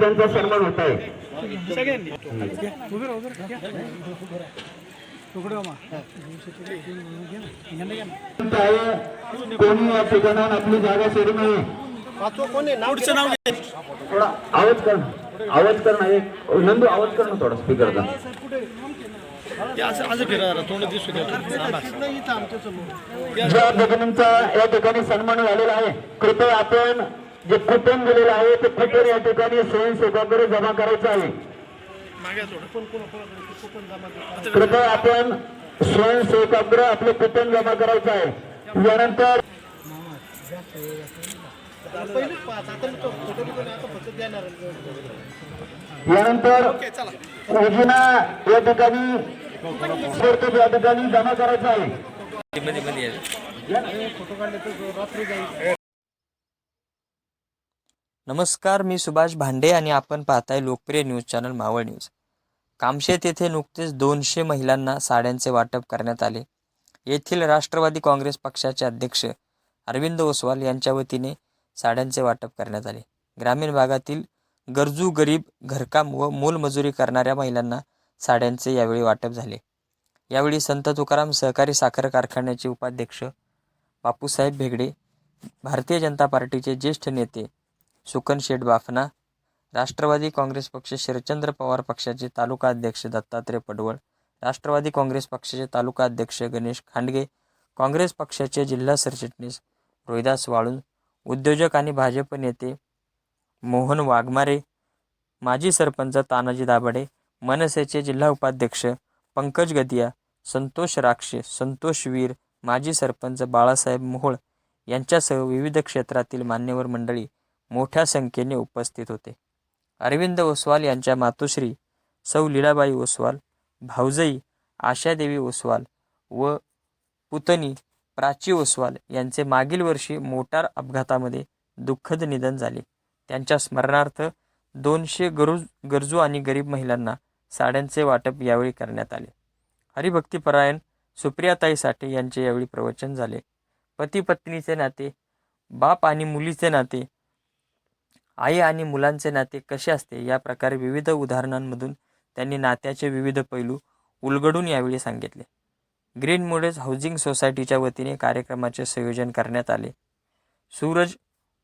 त्यांचा सन्मान होत आहे. कोणी या ठिकाणाहून आपली जागा सोडू नये. थोडा आवाज कर आवाज कर ना एक नंदू आवाज कर ना थोडा स्पीकरचा ज्या या ठिकाणी सन्मान झालेला आहे. कृपया आपण जे कुपन दिलेलं आहे ते कुपन या ठिकाणी स्वयंसेवकाकडे जमा करायचं आहे. कृपया आपण स्वयंसेवकाकडे आपले कुपन जमा करायचं आहे. यानंतर यानंतर योजना या ठिकाणी या ठिकाणी जमा करायचं आहे. नमस्कार मी सुभाष भांडे आणि आपण पाहताय लोकप्रिय news channel Maval news. Kamshet येथे नुकतेच दोनशे महिलांना साड्यांचे वाटप करण्यात आले. येथील राष्ट्रवादी काँग्रेस पक्षाचे अध्यक्ष अरविंद ओसवाल यांच्या वतीने साड्यांचे वाटप करण्यात आले. ग्रामीण भागातील गरजू गरीब घरकाम व मोलमजुरी करणाऱ्या महिलांना साड्यांचे यावेळी वाटप झाले. यावेळी संत तुकाराम सहकारी साखर कारखान्याचे उपाध्यक्ष बापूसाहेब भेगडे भारतीय जनता पार्टीचे ज्येष्ठ नेते सुकन शेठ बाफना राष्ट्रवादी काँग्रेस पक्ष शरदचंद्र पवार पक्षाचे तालुका अध्यक्ष दत्तात्रय पडवळ राष्ट्रवादी काँग्रेस पक्षाचे तालुका अध्यक्ष गणेश खांडगे काँग्रेस पक्षाचे जिल्हा सरचिटणीस रोहिदास वाळून उद्योजक आणि भाजप नेते मोहन वाघमारे माजी सरपंच तानाजी दाभाडे मनसेचे जिल्हा उपाध्यक्ष पंकज गदिया संतोष राक्षे संतोष वीर माजी सरपंच बाळासाहेब मोहोळ यांच्यासह विविध क्षेत्रातील मान्यवर मंडळी मोठ्या संख्येने उपस्थित होते. अरविंद ओसवाल यांच्या मातोश्री सौ लीलाबाई ओसवाल भाऊजई आशादेवी ओसवाल व पुतणी प्राची ओसवाल यांचे मागील वर्षी मोटार अपघातामध्ये दुःखद निधन झाले. त्यांच्या स्मरणार्थ दोनशे गरुज गरजू आणि गरीब महिलांना साड्यांचे वाटप यावेळी करण्यात आले. हरिभक्तीपरायण सुप्रियाताई साठे यांचे यावेळी प्रवचन झाले. पती पत्नीचे नाते बाप आणि मुलीचे नाते आई आणि मुलांचे नाते कसे असते या प्रकारे विविध उदाहरणांमधून त्यांनी नात्याचे विविध पैलू उलगडून यावेळी सांगितले. ग्रीन मोडेज हाऊसिंग सोसायटीच्या वतीने कार्यक्रमाचे संयोजन करण्यात आले. सूरज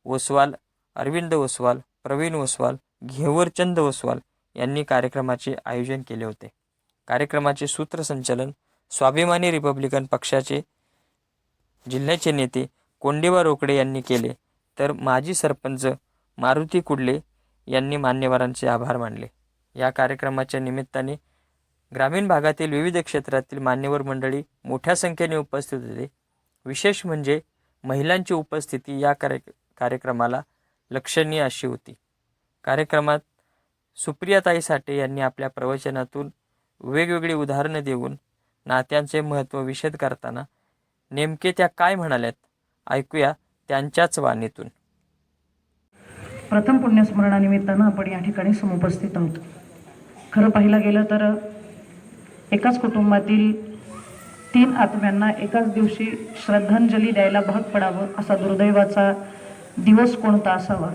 ओसवाल अरविंद ओसवाल प्रवीण ओसवाल घेवरचंद ओसवाल यांनी कार्यक्रमाचे आयोजन केले होते. कार्यक्रमाचे सूत्रसंचालन स्वाभिमानी रिपब्लिकन पक्षाचे जिल्ह्याचे नेते कोंडेबा रोकडे यांनी केले. तर माजी सरपंच मारुती कुडले यांनी मान्यवरांचे आभार मानले. या कार्यक्रमाच्या निमित्ताने ग्रामीण भागातील विविध क्षेत्रातील मान्यवर मंडळी मोठ्या संख्येने उपस्थित होते. विशेष म्हणजे महिलांची उपस्थिती या कार्य कार्यक्रमाला लक्षणीय अशी होती. कार्यक्रमात सुप्रियाताई साठे यांनी आपल्या प्रवचनातून वेगवेगळी उदाहरणं देऊन नात्यांचे महत्त्व विशद करताना नेमके त्या काय म्हणाल्यात ऐकूया त्यांच्याच वाणीतून. प्रथम पुण्यस्मरणानिमित्तानं आपण या ठिकाणी समुपस्थित आहोत. खरं पाहिलं गेलं तर एकाच कुटुंबातील तीन आत्म्यांना एकाच दिवशी श्रद्धांजली द्यायला भाग पडावं असा दुर्दैवाचा दिवस कोणता असावा?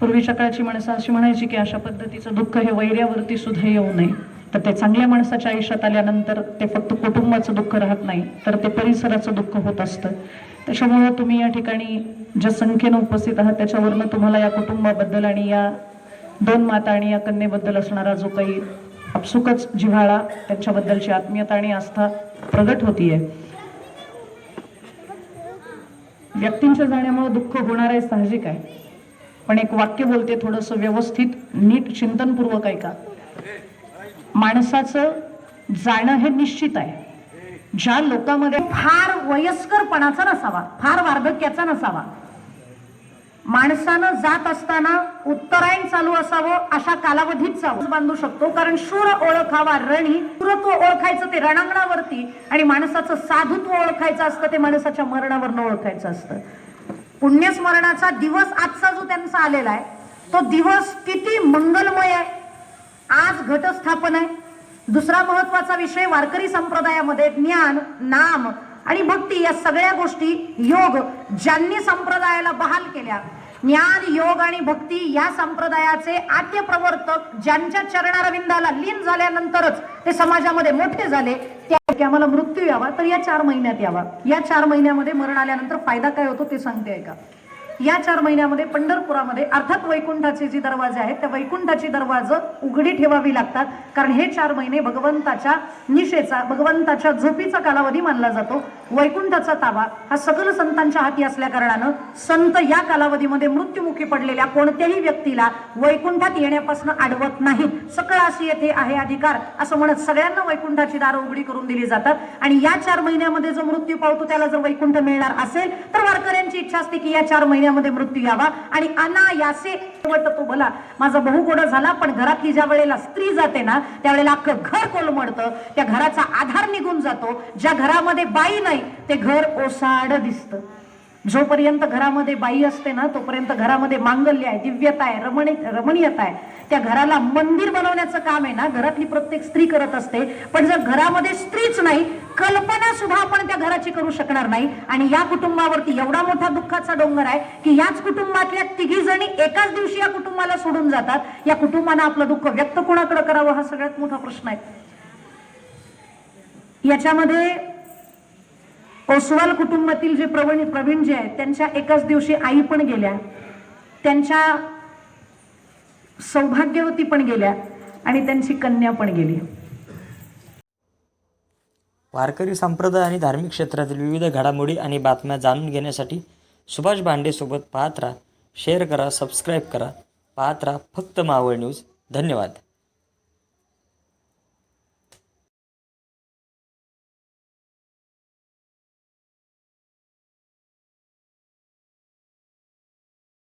पूर्वीच्या काळची माणसं अशी म्हणायची की अशा पद्धतीचं दुःख हे वैर्यावरती सुद्धा येऊ नये. तर ते चांगल्या माणसाच्या आयुष्यात आल्यानंतर ते फक्त कुटुंबाचं दुःख राहत नाही तर ते परिसराचं दुःख होत असतं. त्याच्यामुळं तुम्ही या ठिकाणी ज्या संख्येनं उपस्थित आहात त्याच्यावरनं तुम्हाला या कुटुंबाबद्दल आणि या दोन माता आणि या कन्येबद्दल असणारा जो काही आपसुकच जिव्हाळा त्यांच्याबद्दलची आत्मीयता आणि आस्था प्रगट होतीये. व्यक्तींच्या जाण्यामुळे दुःख होणार आहे साहजिक आहे. पण एक वाक्य बोलते थोडंसं व्यवस्थित नीट चिंतनपूर्वक ऐका. माणसाचं जाणं हे निश्चित आहे. ज्या लोकांमध्ये फार वयस्करपणाचा नसावा फार वार्धक्याचा नसावा माणसानं जात असताना उत्तरायण चालू असावं अशा कालावधीत जावं बांधू शकतो. कारण शूर ओळखावा रणी शूरत्व ओळखायचं ते रणांगणावरती आणि माणसाचं साधुत्व ओळखायचं असतं ते माणसाच्या मरणावरनं ओळखायचं असतं. पुण्यस्मरणाचा दिवस आजचा जो त्यांचा आलेला आहे तो दिवस किती मंगलमय आहे. आज घटस्थापन आहे. दुसरा महत्त्वाचा विषय वारकरी संप्रदायामध्ये ज्ञान नाम आणि भक्ती या सगळ्या गोष्टी योग ज्यांनी संप्रदायाला बहाल केल्या. ज्ञान योग आणि भक्ती या संप्रदायाचे आद्य प्रवर्तक ज्यांच्या चरणारविंदाला लीन झाल्यानंतरच ते समाजामध्ये मोठे झाले त्या की आम्हाला मृत्यू यावा तर या चार महिन्यात यावा. या चार महिन्यामध्ये मरण आल्यानंतर फायदा काय होतो ते सांगते ऐका. या चार महिन्यामध्ये पंढरपुरामध्ये अर्थात वैकुंठाचे जे दरवाजे आहेत त्या वैकुंठाची दरवाजं उघडी ठेवावी लागतात. कारण हे चार महिने भगवंताच्या निशेचा भगवंताच्या झोपीचा कालावधी मानला जातो. वैकुंठाचा ताबा हा सकल संतांच्या हाती असल्या कारणानं संत या कालावधीमध्ये मृत्युमुखी पडलेल्या कोणत्याही व्यक्तीला वैकुंठात येण्यापासून अडवत नाहीत सकळ अशी येथे आहे अधिकार असं म्हणत सगळ्यांना वैकुंठाची दारं उघडी करून दिली जातात. आणि या चार महिन्यामध्ये जो मृत्यू पावतो त्याला जर वैकुंठ मिळणार असेल तर वारकऱ्यांची इच्छा असते की या चार महिन्यामध्ये मृत्यू यावा. आणि अनायासे वाटतं तो भला. माझा बहुगोडा झाला पण घरातली ज्या वेळेला स्त्री जाते ना त्यावेळेला अख्खं घर कोलमडतं. त्या घराचा आधार निघून जातो. ज्या घरामध्ये बाई नाही नाही ते घर ओसाड दिसतं. जोपर्यंत घरामध्ये बाई असते ना तोपर्यंत घरामध्ये मांगल्य आहे दिव्यता आहे रमणी रमणीयता आहे. त्या घराला मंदिर बनवण्याचं काम आहे ना घरातली प्रत्येक स्त्री करत असते. पण जर घरामध्ये स्त्रीच नाही कल्पना सुद्धा आपण त्या घराची करू शकणार नाही. आणि या कुटुंबावरती एवढा मोठा दुःखाचा डोंगर आहे की याच कुटुंबातल्या तिघी जणी एकाच दिवशी या कुटुंबाला सोडून जातात. या कुटुंबानं आपलं दुःख व्यक्त कोणाकडे करावं हा सगळ्यात मोठा प्रश्न आहे. याच्यामध्ये ओसवाल कुटुंबातील जे प्रवीण प्रवीण जे आहेत त्यांच्या एकाच दिवशी आई पण गेल्या. त्यांच्या सौभाग्यवती पण गेल्या आणि त्यांची कन्या पण गेली. वारकरी संप्रदाय आणि धार्मिक क्षेत्रातील विविध घडामोडी आणि बातम्या जाणून घेण्यासाठी सुभाष भांडेसोबत पाहत राहा शेअर करा सबस्क्राईब करा. पाहत राहा फक्त मावळ न्यूज धन्यवाद.